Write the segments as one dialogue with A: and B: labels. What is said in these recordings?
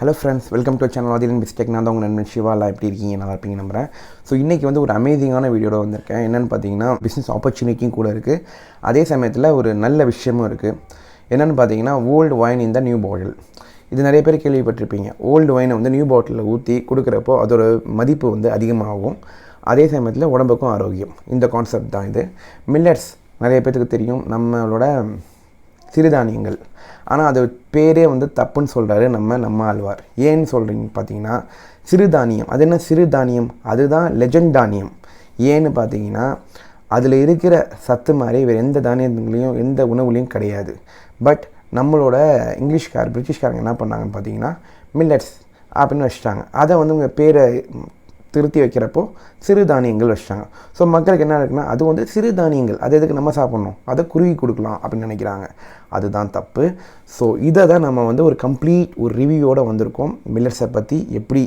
A: Hello friends welcome to channel Aathiran mistake. நான் தான் உங்கள் நண்பன் சிவாலா எப்படி இருக்கீங்க? நல்லா இருப்பீங்க நம்புறேன். ஸோ இன்றைக்கி வந்து ஒரு அமேசிங்கான வீடியோட வந்திருக்கேன். என்னென்னு பார்த்தீங்கன்னா பிஸ்னஸ் ஆப்பர்ச்சுனிட்டியும் கூட இருக்குது அதே சமயத்தில் ஒரு நல்ல விஷயமும் இருக்குது என்னென்னு பார்த்தீங்கன்னா ஓல்டு ஒயின் இந்த நியூ பாட்டில் இது நிறைய பேர் கேள்விப்பட்டிருப்பீங்க. ஓல்டு ஒயினை வந்து நியூ பாட்டிலில் ஊற்றி கொடுக்குறப்போ அதோட மதிப்பு வந்து அதிகமாகும். அதே சமயத்தில் உடம்புக்கும் ஆரோக்கியம். இந்த கான்செப்ட் தான் இது. மில்லட்ஸ் நிறைய பேர்த்துக்கு தெரியும். நம்மளோட சிறுதானியங்கள். ஆனால் அது பேரே வந்து தப்புன்னு சொல்கிறாரு நம்ம நம்ம ஆழ்வார். ஏன்னு சொல்கிறீங்க பார்த்தீங்கன்னா சிறுதானியம். அது என்ன சிறுதானியம்? அதுதான் லெஜண்ட் தானியம் ஏன்னு பார்த்தீங்கன்னா அதில் இருக்கிற சத்து மாதிரி வேறு எந்த தானியங்களையும் எந்த உணவுலையும் கிடையாது. பட் நம்மளோட இங்கிலீஷ்கார் பிரிட்டிஷ்காரங்க என்ன பண்ணாங்கன்னு பார்த்தீங்கன்னா மில்லட்ஸ் அப்படின்னு வச்சுட்டாங்க. அதை வந்து உங்கள் பேரை திருத்தி வைக்கிறப்போ சிறுதானியங்கள் வச்சிட்டாங்க. ஸோ மக்களுக்கு என்ன இருக்குன்னா அது வந்து சிறுதானியங்கள் அது எதுக்கு நம்ம சாப்பிட்ணும்? அதை குருவி கொடுக்கலாம் அப்படின்னு நினைக்கிறாங்க. அதுதான் தப்பு. ஸோ இதை தான் நம்ம வந்து ஒரு கம்ப்ளீட் ஒரு ரிவ்யூவோடு வந்திருக்கோம். மில்லட்ஸை பற்றி எப்படி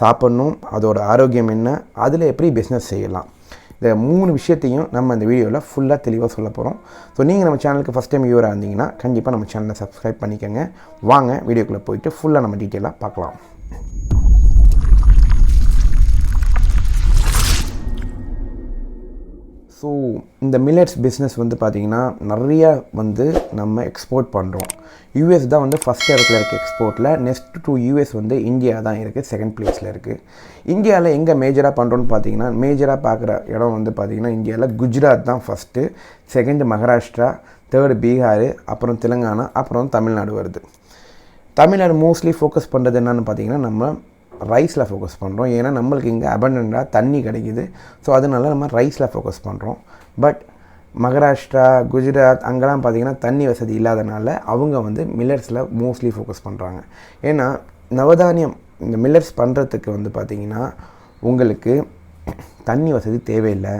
A: சாப்பிட்ணும் அதோட ஆரோக்கியம் என்ன அதில் எப்படி பிஸ்னஸ் செய்யலாம். இந்த மூணு விஷயத்தையும் நம்ம இந்த வீடியோவில் ஃபுல்லாக தெளிவாக சொல்ல போகிறோம் ஸோ நீங்கள் நம்ம சேனலுக்கு ஃபஸ்ட் டைம் வியூவராக இருந்தீங்கன்னா கண்டிப்பாக நம்ம சேனலை சப்ஸ்கிரைப் பண்ணிக்கோங்க. வாங்க வீடியோக்குள்ளே போயிட்டு ஃபுல்லாக நம்ம டீட்டெயிலாக பார்க்கலாம். இந்த மில்லட்ஸ் பிஸ்னஸ் வந்து பார்த்திங்கன்னா நிறையா வந்து நம்ம எக்ஸ்போர்ட் பண்ணுறோம் யூஎஸ் தான் வந்து ஃபஸ்ட் இடத்துல இருக்குது எக்ஸ்போர்ட்டில் நெக்ஸ்ட் டூ யூஎஸ் வந்து இந்தியா தான் இருக்குது செகண்ட் பிளேஸில் இருக்குது இந்தியாவில் எங்கே மேஜராக பண்ணுறோன்னு பார்த்தீங்கன்னா மேஜராக பார்க்குற இடம் வந்து பார்த்திங்கன்னா இந்தியாவில் குஜராத் தான் first second Maharashtra third Bihar அப்புறம் தெலுங்கானா அப்புறம் தமிழ்நாடு வருது. தமிழ்நாடு மோஸ்ட்லி ஃபோக்கஸ் பண்ணுறது என்னென்னு பார்த்தீங்கன்னா நம்ம ரைஸில் ஃபோக்கஸ் பண்ணுறோம் ஏன்னா நம்மளுக்கு இங்கே அபண்டண்ட்டாக தண்ணி கிடைக்குது. ஸோ அதனால நம்ம ரைஸில் ஃபோக்கஸ் பண்ணுறோம் பட் மகாராஷ்டிரா குஜராத் அங்கெல்லாம் பார்த்திங்கன்னா தண்ணி வசதி இல்லாதனால அவங்க வந்து மில்லர்ஸில் மோஸ்ட்லி ஃபோக்கஸ் பண்ணுறாங்க ஏன்னா நவதானியம் இந்த மில்லர்ஸ் பண்ணுறதுக்கு வந்து பார்த்திங்கன்னா உங்களுக்கு தண்ணி வசதி தேவையில்லை.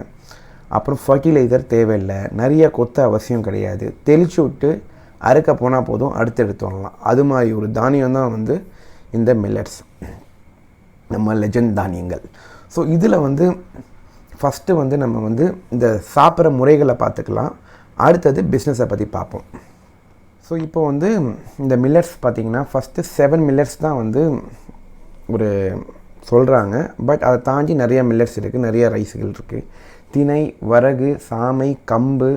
A: அப்புறம் ஃபர்டிலைசர் தேவையில்லை. நிறைய கொத்த அவசியம் கிடையாது. தெளிச்சு விட்டு அறுக்க போனால் போதும் அடுத்து எடுத்து வரலாம் அது மாதிரி ஒரு தானியம் தான் வந்து இந்த மில்லட்ஸ் நம்ம லெஜண்ட் தானியங்கள். ஸோ இதில் வந்து ஃபஸ்ட்டு வந்து நம்ம வந்து இந்த சாப்பிட்ற முறைகளை பார்த்துக்கலாம். அடுத்தது பிஸ்னஸை பற்றி பார்ப்போம். ஸோ இப்போ வந்து இந்த மில்லர்ஸ் பார்த்திங்கன்னா ஃபஸ்ட்டு செவன் மில்லட்ஸ் தான் வந்து ஒரு சொல்கிறாங்க பட் அதை தாண்டி நிறைய மில்லட்ஸ் இருக்குது நிறைய ரைஸுகள் இருக்குது தினை வரகு சாமை கம்பு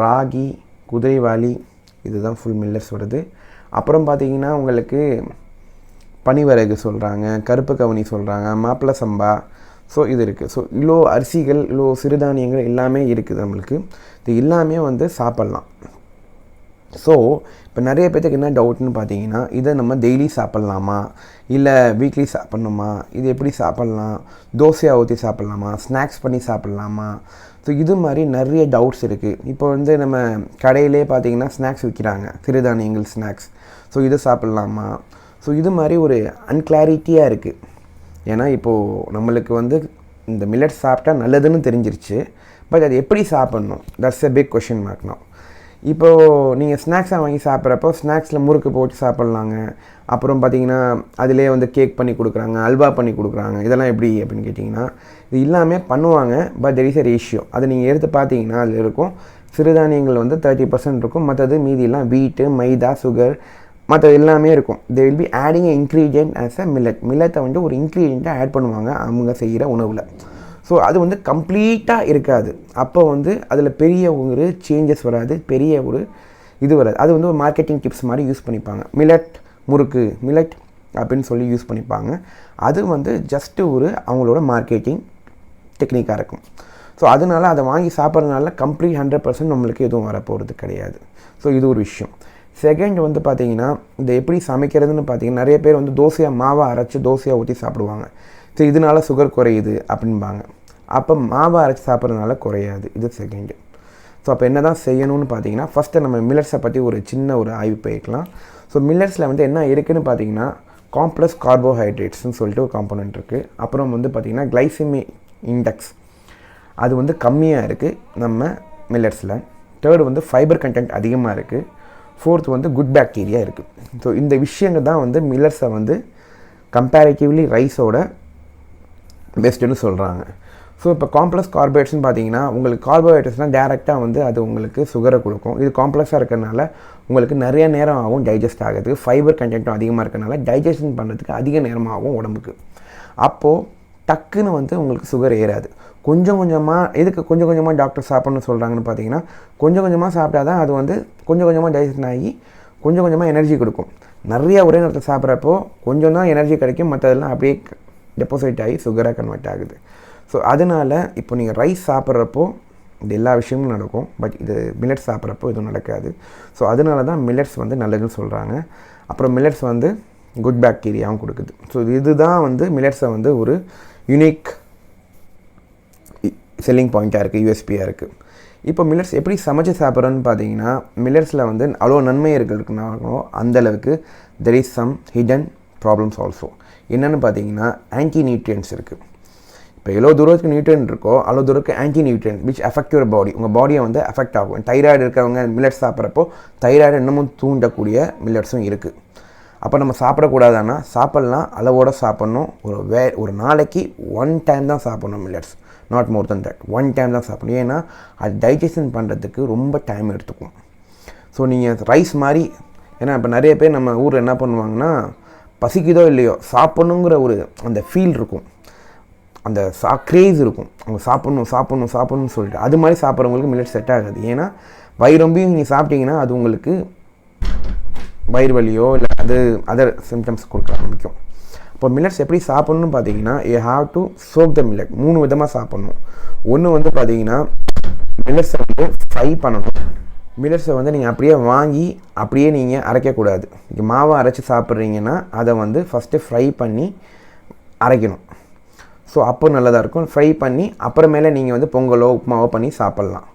A: ராகி குதிரைவாளி இதுதான் ஃபுல் மில்லட்ஸ் வருது. அப்புறம் பார்த்திங்கன்னா உங்களுக்கு பனிவரகு சொல்கிறாங்க கருப்பு கவுனி சொல்கிறாங்க மாப்பிள சம்பா. ஸோ இது இருக்குது ஸோ இவ்வளோ அரிசிகள் இவ்வளோ சிறுதானியங்கள் எல்லாமே இருக்குது நம்மளுக்கு. இது எல்லாமே வந்து சாப்பிட்லாம். ஸோ இப்போ நிறைய பேர்த்துக்கு என்ன டவுட்னு பார்த்தீங்கன்னா இதை நம்ம டெய்லி சாப்பிட்லாமா? இல்லை வீக்லி சாப்பிட்ணுமா? இது எப்படி சாப்பிட்லாம்? தோசையாக ஊற்றி சாப்பிட்லாமா? ஸ்நாக்ஸ் பண்ணி சாப்பிட்லாமா? ஸோ இது மாதிரி நிறைய டவுட்ஸ் இருக்குது இப்போ வந்து நம்ம கடையிலே பார்த்தீங்கன்னா ஸ்நாக்ஸ் விற்கிறாங்க சிறுதானியங்கள் ஸ்நாக்ஸ் ஸோ இதை சாப்பிட்லாமா? ஸோ இது மாதிரி ஒரு அன்கிளாரிட்டியாக இருக்குது ஏன்னா இப்போது நம்மளுக்கு வந்து இந்த மில்லட் சாப்பிட்டா நல்லதுன்னு தெரிஞ்சிருச்சு. பட் அது எப்படி சாப்பிட்ணும்? தட்ஸ் எ பிக் கொஷின் மார்க்னா இப்போது நீங்கள் ஸ்நாக்ஸாக வாங்கி சாப்பிட்றப்போ ஸ்நாக்ஸில் முறுக்கு போட்டு சாப்பிட்லாங்க. அப்புறம் பார்த்தீங்கன்னா அதிலே வந்து கேக் பண்ணி கொடுக்குறாங்க அல்வா பண்ணி கொடுக்குறாங்க. இதெல்லாம் எப்படி அப்படின்னு கேட்டிங்கன்னா இது எல்லாமே பண்ணுவாங்க but there is a ratio அதை நீங்கள் எடுத்து பார்த்தீங்கன்னா அதில் இருக்கும். சிறுதானியங்கள் வந்து தேர்ட்டி பர்சன்ட் இருக்கும். மற்றது மீதியெல்லாம் வீட்டு மைதா சுகர் மற்ற எல்லாமே இருக்கும். They will be adding a ingredient as a millet மில்லத்தை வந்து ஒரு இன்க்ரீடியண்ட்டாக ஆட் பண்ணுவாங்க அவங்க செய்கிற உணவில். ஸோ அது வந்து கம்ப்ளீட்டாக இருக்காது. அப்போ வந்து அதில் பெரிய ஒரு சேஞ்சஸ் வராது. பெரிய ஒரு இது வராது. அது வந்து ஒரு மார்க்கெட்டிங் டிப்ஸ் மாதிரி யூஸ் பண்ணிப்பாங்க. மில்லட் முறுக்கு மில்லட் அப்படின்னு சொல்லி யூஸ் பண்ணிப்பாங்க. அது வந்து ஜஸ்ட்டு ஒரு அவங்களோட மார்க்கெட்டிங் டெக்னிக்காக இருக்கும். ஸோ அதனால் அதை வாங்கி சாப்பிட்றதுனால கம்ப்ளீட் ஹண்ட்ரட் பர்சன்ட் நம்மளுக்கு எதுவும் வரப்போகிறது கிடையாது. ஸோ இது ஒரு விஷயம். செகண்ட் வந்து பார்த்தீங்கன்னா இதை எப்படி சமைக்கிறதுன்னு பார்த்தீங்கன்னா நிறைய பேர் வந்து தோசையாக மாவை அரைச்சி தோசையாக ஊற்றி சாப்பிடுவாங்க. ஸோ இதனால சுகர் குறையுது அப்படின்பாங்க அப்போ மாவை அரைச்சி சாப்பிட்றதுனால குறையாது. இது செகண்டு ஸோ அப்போ என்ன தான் செய்யணும்னு பார்த்தீங்கன்னா ஃபஸ்ட்டு நம்ம மில்லட்ஸை பற்றி ஒரு சின்ன ஒரு ஆய்வு போய்க்கலாம் ஸோ மில்லட்ஸில் வந்து என்ன இருக்குதுன்னு பார்த்தீங்கன்னா காம்ப்ளெக்ஸ் கார்போஹைட்ரேட்ஸ்னு சொல்லிட்டு ஒரு காம்போனன்ட் இருக்குது அப்புறம் வந்து பார்த்திங்கன்னா கிளைசிமி இண்டெக்ஸ் அது வந்து கம்மியாக இருக்குது நம்ம மில்லட்ஸில். தேர்டு வந்து ஃபைபர் கண்டென்ட் அதிகமாக இருக்குது ஃபோர்த் வந்து குட் பேக்டீரியா இருக்குது ஸோ இந்த விஷயங்கள் தான் வந்து மில்லர்ஸை வந்து கம்பேரிட்டிவ்லி ரைஸோட பெஸ்ட்டுன்னு சொல்கிறாங்க ஸோ இப்போ காம்ப்ளெக்ஸ் கார்போஹைட்ரேட்ஸ்னு பார்த்தீங்கன்னா உங்களுக்கு கார்போஹைட்ரேட்ஸ்னால் டேரெக்டாக வந்து அது உங்களுக்கு சுகரை கொடுக்கும். இது காம்ப்ளெக்ஸாக இருக்கிறனால உங்களுக்கு நிறைய நேரம் ஆகும் டைஜஸ்ட் ஆகிறதுக்கு ஃபைபர் கண்டென்ட்டும் அதிகமாக இருக்கனால டைஜஷன் பண்ணுறதுக்கு அதிக நேரமாகும் உடம்புக்கு. அப்போது டக்குன்னு வந்து உங்களுக்கு சுகர் ஏறாது. கொஞ்சம் கொஞ்சமாக எதுக்கு கொஞ்சம் கொஞ்சமாக டாக்டர் சாப்பிட்ணுன்னு சொல்கிறாங்கன்னு பார்த்தீங்கன்னா கொஞ்சம் கொஞ்சமாக சாப்பிட்டா தான் அது வந்து கொஞ்சம் கொஞ்சமாக டைஜஷன் ஆகி கொஞ்சம் கொஞ்சமாக எனர்ஜி கொடுக்கும். நிறையா ஒரே நேரத்தில் சாப்பிட்றப்போ கொஞ்சம் தான் எனர்ஜி கிடைக்கும். மற்றதெல்லாம் அப்படியே டெபாசிட் ஆகி சுகராக கன்வெர்ட் ஆகுது. ஸோ அதனால் இப்போ நீங்கள் ரைஸ் சாப்பிட்றப்போ இது எல்லா விஷயமும் நடக்கும். பட் இது மில்லட்ஸ் சாப்பிட்றப்போ எதுவும் நடக்காது. ஸோ அதனால தான் மில்லட்ஸ் வந்து நல்லதுன்னு சொல்கிறாங்க அப்புறம் மில்லட்ஸ் வந்து குட் பாக்டீரியாவும் கொடுக்குது. ஸோ இதுதான் வந்து மில்லட்ஸை வந்து ஒரு யுனிக் செல்லிங் பாயிண்ட்டாக இருக்குது யூஎஸ்பியாக இருக்குது இப்போ மில்லட்ஸ் எப்படி சமைச்சு சாப்பிட்றோன்னு பார்த்தீங்கன்னா மில்லட்ஸில் வந்து அவ்வளோ நன்மை இருக்கிறதுனாலும் அந்தளவுக்கு there is some hidden problems also என்னென்னு பார்த்தீங்கன்னா ஆன்டி நியூட்ரியன்ஸ் இருக்குது இப்போ எவ்வளோ தூரத்துக்கு நியூட்ரியன் இருக்கோ அவ்வளோ தூரத்துக்கு anti nutrient which affect your body உங்கள் பாடியை வந்து அஃபெக்ட் ஆகும். தைராய்டு இருக்கிறவங்க மில்லட்ஸ் சாப்பிட்றப்போ தைராய்டு இன்னமும் தூண்டக்கூடிய மில்லட்ஸும் இருக்குது அப்போ நம்ம சாப்பிடக்கூடாதுன்னா சாப்பிட்லாம் அளவோடு சாப்பிட்ணும். ஒரு வே ஒரு நாளைக்கு ஒன் டைம் தான் சாப்பிட்ணும் millets not more then that one time தான் சாப்பிடணும். ஏன்னா அது டைஜஷன் பண்ணுறதுக்கு ரொம்ப டைம் எடுத்துக்கும். ஸோ நீங்கள் ரைஸ் மாதிரி ஏன்னா இப்போ நிறைய பேர் நம்ம ஊரில் என்ன பண்ணுவாங்கன்னா பசிக்குதோ இல்லையோ சாப்பிட்ணுங்கிற ஒரு அந்த ஃபீல் இருக்கும். அந்த சா க்ரேஸ் இருக்கும். அவங்க சாப்பிட்ணும் சாப்பிட்ணும் சாப்பிட்ணும்னு சொல்லிட்டு. அது மாதிரி சாப்பிட்றவங்களுக்கு மில்லட் செட் ஆகாது. ஏன்னா வயிறொம்பியும் நீங்கள் சாப்பிட்டீங்கன்னா அது உங்களுக்கு வயிறு வலியோ இல்லை அது அதர் சிம்டம்ஸ் கொடுக்க ஆரம்பிக்கும் இப்போ மில்லட்ஸ் எப்படி சாப்பிட்ணுன்னு பார்த்தீங்கன்னா you have to soak the millet மூணு விதமாக சாப்பிட்ணும். ஒன்று வந்து பார்த்தீங்கன்னா மில்லட்ஸை வந்து ஃப்ரை பண்ணணும். மில்லட்ஸை வந்து நீங்கள் அப்படியே வாங்கி அப்படியே நீங்கள் அரைக்கக்கூடாது இங்கே மாவை அரைச்சி சாப்பிட்றீங்கன்னா அதை வந்து ஃபஸ்ட்டு ஃப்ரை பண்ணி அரைக்கணும். ஸோ அப்போ நல்லதாக இருக்கும். ஃப்ரை பண்ணி அப்புறமேலே நீங்கள் வந்து பொங்கலோ உப்புமாவோ பண்ணி சாப்பிட்லாம்.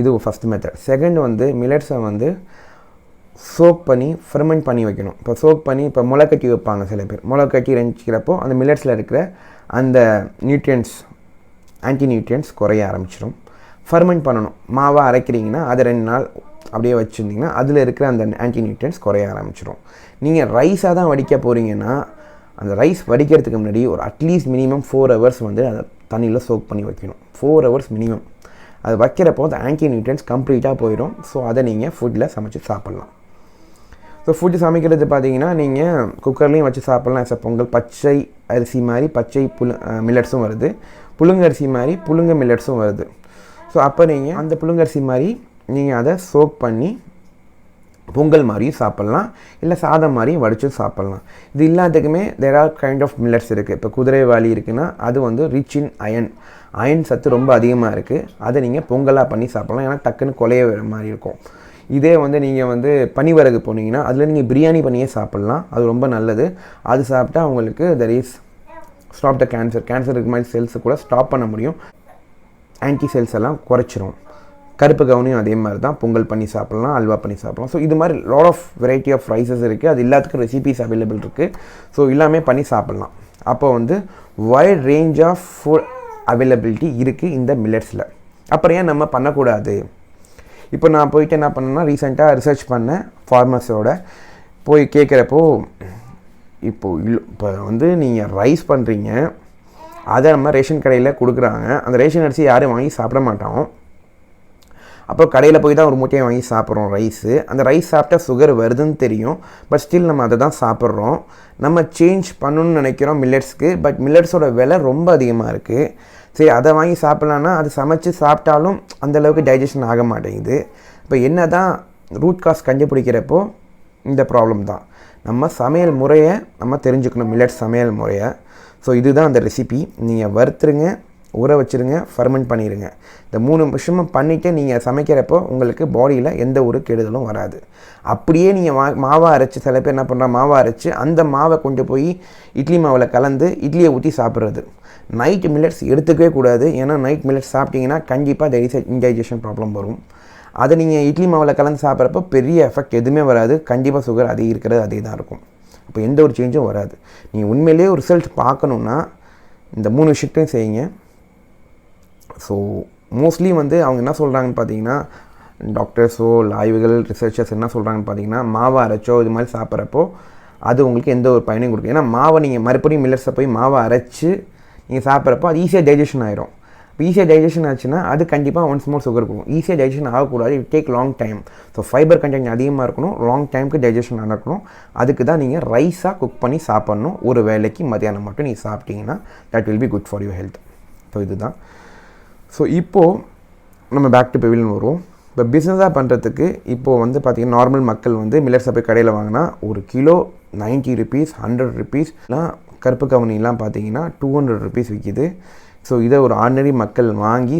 A: இது ஃபஸ்ட் மெத்தட் செகண்ட் வந்து மில்லட்ஸை வந்து சோக் பண்ணி ஃபெர்மெண்ட் பண்ணி வைக்கணும். இப்போ சோக் பண்ணி இப்போ முளைக்கட்டி வைப்பாங்க சில பேர். முளைக்கட்டி ரெஞ்சிக்கிறப்போ அந்த மில்லட்ஸில் இருக்கிற அந்த நியூட்ரியன்ஸ் ஆன்டி நியூட்ரியன்ஸ் குறைய ஆரம்பிச்சிடும் ஃபர்மெண்ட் பண்ணணும். மாவாக அரைக்கிறீங்கன்னா அதை ரெண்டு நாள் அப்படியே வச்சுருந்தீங்கன்னா அதில் இருக்கிற அந்த ஆன்டி நியூட்ரியன்ஸ் குறைய ஆரம்பிச்சிடும் நீங்கள் ரைஸாக தான் வடிக்க போகிறீங்கன்னா அந்த ரைஸ் வடிக்கிறதுக்கு முன்னாடி ஒரு அட்லீஸ்ட் மினிமம் ஃபோர் ஹவர்ஸ் வந்து அதை தண்ணியில் சோக் பண்ணி வைக்கணும். ஃபோர் ஹவர்ஸ் மினிமம் அது வைக்கிறப்போ அந்த ஆன்டி நியூட்ரியன்ஸ் கம்ப்ளீட்டாக போயிடும் ஸோ அதை நீங்கள் ஃபுட்டில் சமைச்சு சாப்பிட்லாம். ஸோ ஃபுட்டு சமைக்கிறது பார்த்தீங்கன்னா நீங்கள் குக்கர்லேயும் வச்சு சாப்பிட்லாம். எஸ் பொங்கல் பச்சை அரிசி மாதிரி பச்சை புழு மில்லட்ஸும் வருது. புழுங்க அரிசி மாதிரி புழுங்க மில்லட்ஸும் வருது. ஸோ அப்போ நீங்கள் அந்த புழுங்கரிசி மாதிரி நீங்கள் அதை சோக் பண்ணி பொங்கல் மாதிரியும் சாப்பிட்லாம். இல்லை சாதம் மாதிரியும் வடிச்சும் சாப்பிட்லாம். இது எல்லாத்துக்குமே there are kind of millets இருக்குது இப்போ குதிரைவாளி இருக்குன்னா அது வந்து ரிச் இன் அயன் அயன் சத்து ரொம்ப அதிகமாக இருக்குது அதை நீங்கள் பொங்கலாக பண்ணி சாப்பிட்லாம். ஏன்னா டக்குன்னு கொலைய மாதிரி இருக்கும். இதே வந்து நீங்கள் வந்து பனிவரகு போனீங்கன்னா அதில் நீங்கள் பிரியாணி பண்ணியே சாப்பிட்லாம். அது ரொம்ப நல்லது. அது சாப்பிட்டா உங்களுக்கு there is stop the cancer cancer இருக்க மாதிரி செல்ஸை கூட ஸ்டாப் பண்ண முடியும். ஆன்டி செல்ஸ் எல்லாம் குறைச்சிரும். கருப்பு கவுனியும் அதே மாதிரி தான் பொங்கல் பண்ணி சாப்பிட்லாம் அல்வா பண்ணி சாப்பிட்லாம். ஸோ இது மாதிரி lot of variety of rices இருக்குது அது எல்லாத்துக்கும் ரெசிபிஸ் அவைலபிள் இருக்குது ஸோ எல்லாமே பண்ணி சாப்பிட்லாம். அப்போ வந்து wide range of food availability இருக்குது இந்த மில்லட்ஸில் அப்புறம் ஏன் நம்ம பண்ணக்கூடாது? இப்போ நான் போயிட்டு என்ன பண்ணேன்னா ரீசெண்டாக ரிசர்ச் பண்ணேன் ஃபார்மர்ஸோட போய் கேட்குறப்போ இப்போது இப்போ வந்து நீங்கள் ரைஸ் பண்ணுறீங்க அதை நம்ம ரேஷன் கடையில் கொடுக்குறாங்க. அந்த ரேஷன் அரிசி யாரும் வாங்கி சாப்பிட மாட்டோம். அப்போ கடையில் போய் தான் ஒரு மூட்டையை வாங்கி சாப்பிட்றோம் ரைஸு அந்த ரைஸ் சாப்பிட்டா சுகர் வருதுன்னு தெரியும். பட் ஸ்டில் நம்ம அதை தான் சாப்பிட்றோம். நம்ம சேஞ்ச் பண்ணணும்னு நினைக்கிறோம் மில்லட்ஸ்க்கு பட் மில்லட்ஸோட விலை ரொம்ப அதிகமாக இருக்குது சரி அதை வாங்கி சாப்பிட்லான்னா அது சமைச்சு சாப்பிட்டாலும் அந்தளவுக்கு டைஜஷன் ஆக மாட்டேங்குது. இப்போ என்ன தான் ரூட் காஸ் கண்டுபிடிக்கிறப்போ இந்த ப்ராப்ளம் தான். நம்ம சமையல் முறையை நம்ம தெரிஞ்சுக்கணும் மில்லட்ஸ் சமையல் முறையை. ஸோ இதுதான் அந்த ரெசிபி நீங்கள் வறுத்துருங்க ஊற வச்சுருங்க ஃபர்மெண்ட் பண்ணிடுங்க இந்த மூணு விஷயமும் பண்ணிவிட்டு நீங்கள் சமைக்கிறப்போ உங்களுக்கு பாடியில் எந்த ஒரு கெடுதலும் வராது. அப்படியே நீங்கள் மா மாவை அரைச்சி சில பேர் என்ன பண்ணுறா மாவை அரைச்சி அந்த மாவை கொண்டு போய் இட்லி மாவில் கலந்து இட்லியை ஊற்றி சாப்பிட்றது. நைட் மில்லட்ஸ் எடுத்துக்கவே கூடாது. ஏன்னா நைட் மில்லட்ஸ் சாப்பிட்டீங்கன்னா கண்டிப்பாக தெர் இன்டைஜஷன் ப்ராப்ளம் வரும். அதை நீங்கள் இட்லி மாவில் கலந்து சாப்பிட்றப்போ பெரிய எஃபெக்ட் எதுவுமே வராது. கண்டிப்பாக சுகர் அதே இருக்கிறது அதே தான் இருக்கும். அப்போ எந்த ஒரு சேஞ்சும் வராது. நீங்கள் உண்மையிலேயே ஒரு ரிசல்ட் பார்க்கணுன்னா இந்த மூணு விஷயத்தையும் செய்யுங்க. ஸோ மோஸ்ட்லி வந்து அவங்க என்ன சொல்கிறாங்கன்னு பார்த்தீங்கன்னா டாக்டர்ஸோ ஆய்வுகள் ரிசர்ச்சர்ஸ் என்ன சொல்கிறாங்கன்னு பார்த்தீங்கன்னா மாவை அரைச்சோ இது மாதிரி சாப்பிட்றப்போ அது உங்களுக்கு எந்த ஒரு பயனையும் கொடுக்கும் ஏன்னா மாவை நீங்கள் மறுபடியும் மில்லர்ஸை போய் மாவை அரைச்சி நீங்கள் சாப்பிட்றப்போ அது ஈஸியாக டைஜஷன் ஆயிரும். ஈஸியாக டைஜஷன் ஆச்சுன்னா அது கண்டிப்பாக ஒன்ஸ் மோர் சுகர் போகும். ஈஸியாக டைஜஷன் ஆகக்கூடாது. It take long time so fibre content அதிகமாக இருக்கணும். லாங் டைமுக்கு டைஜஷன் நடக்கணும் அதுக்கு தான் நீங்கள் ரைஸாக குக் பண்ணி சாப்பிட்ணும். ஒரு வேலைக்கு மதியானம் மட்டும் நீங்கள் சாப்பிட்டீங்கன்னா that will be good for your health so இதுதான். ஸோ இப்போது நம்ம பேக் டு பெவிலியன் வருவோம். இப்போ பிஸ்னஸாக பண்ணுறதுக்கு இப்போது வந்து பார்த்திங்கன்னா நார்மல் மக்கள் வந்து மில்லட்ஸை போய் கடையில் வாங்கினா ஒரு கிலோ 90 ருபீஸ் ஹண்ட்ரட் ருபீஸ்லாம் கருப்பு கவனிலாம் பார்த்தீங்கன்னா டூ ஹண்ட்ரட் ருபீஸ் விற்கிது ஸோ இதை ஒரு ஆர்டினரி மக்கள் வாங்கி